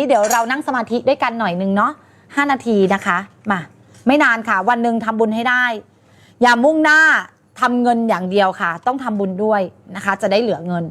ี่เดี๋ยวเรานั่งสมาธิด้วยกันหน่อยนึงเนาะห้านาทีนะคะมาไม่นานค่ะ วันหนึ่งทำบุญให้ได้ อย่ามุ่งหน้าทำเงินอย่างเดียวค่ะ ต้องทำบุญด้วยนะคะ จะได้เหลือเงิน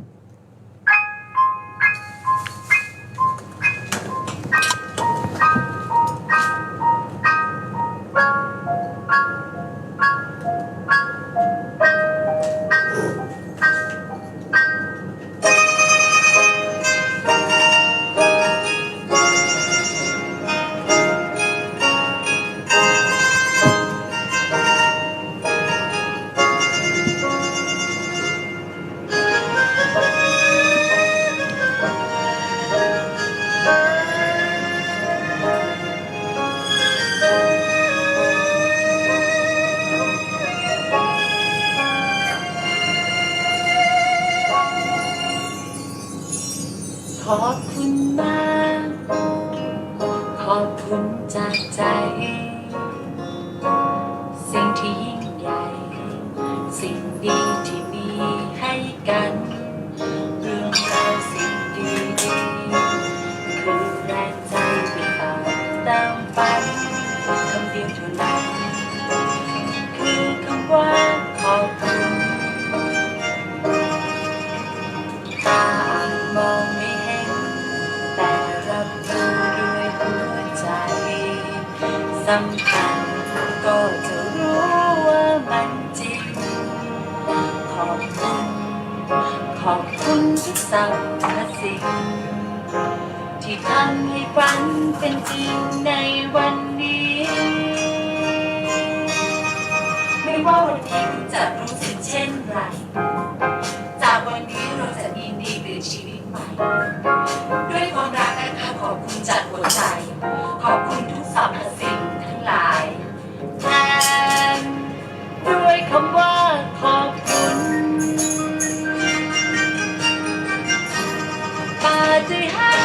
สรรพสิ่ง ที่ทำให้ฝันเป็นจริงในวันนี้ ไม่ว่าวันนี้คุณจะรู้สึกเช่นไร จากวันนี้เราจะยินดีหรือชีวิตใหม่ they have.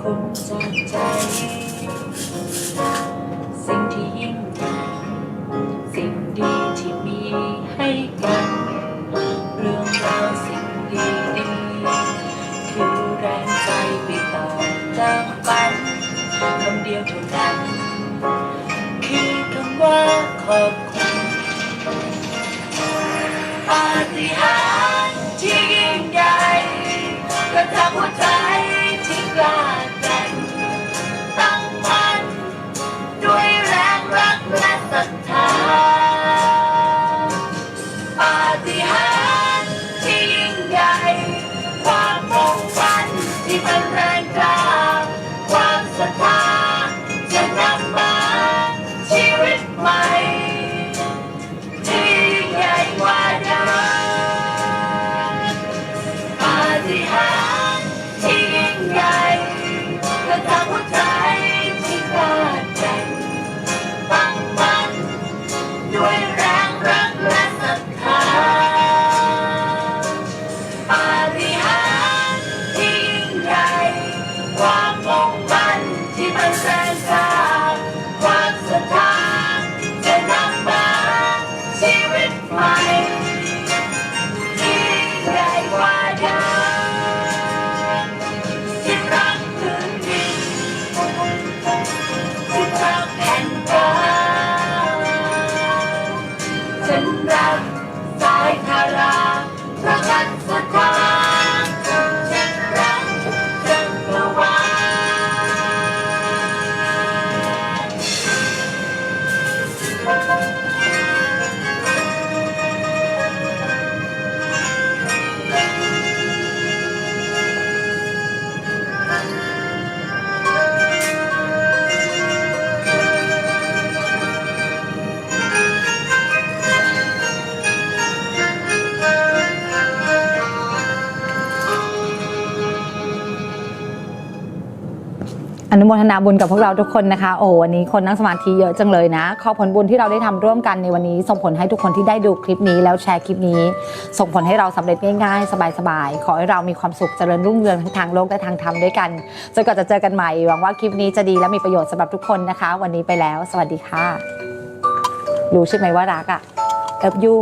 คุณจากใจ for Christ. อนุโมทนาบุญกับพวกเราทุกคนนะคะ โอ้วันนี้คนนั่งสมาธิเยอะจังเลยนะขอผลบุญที่เราได้ทำร่วมกันในวันนี้ ส่งผลให้ทุกคนที่ได้ดูคลิปนี้แล้วแชร์คลิปนี้ ส่งผลให้เราสำเร็จง่ายๆ สบายๆ ขอให้เรามีความสุขเจริญรุ่งเรืองทั้งทางโลกและทางธรรมด้วยกันจนกว่าจะเจอกันใหม่หวังว่าคลิปนี้จะดีและมีประโยชน์สำหรับทุกคนนะคะ วันนี้ไปแล้ว สวัสดีค่ะรู้ใช่ไหมว่ารักอะเอิบยู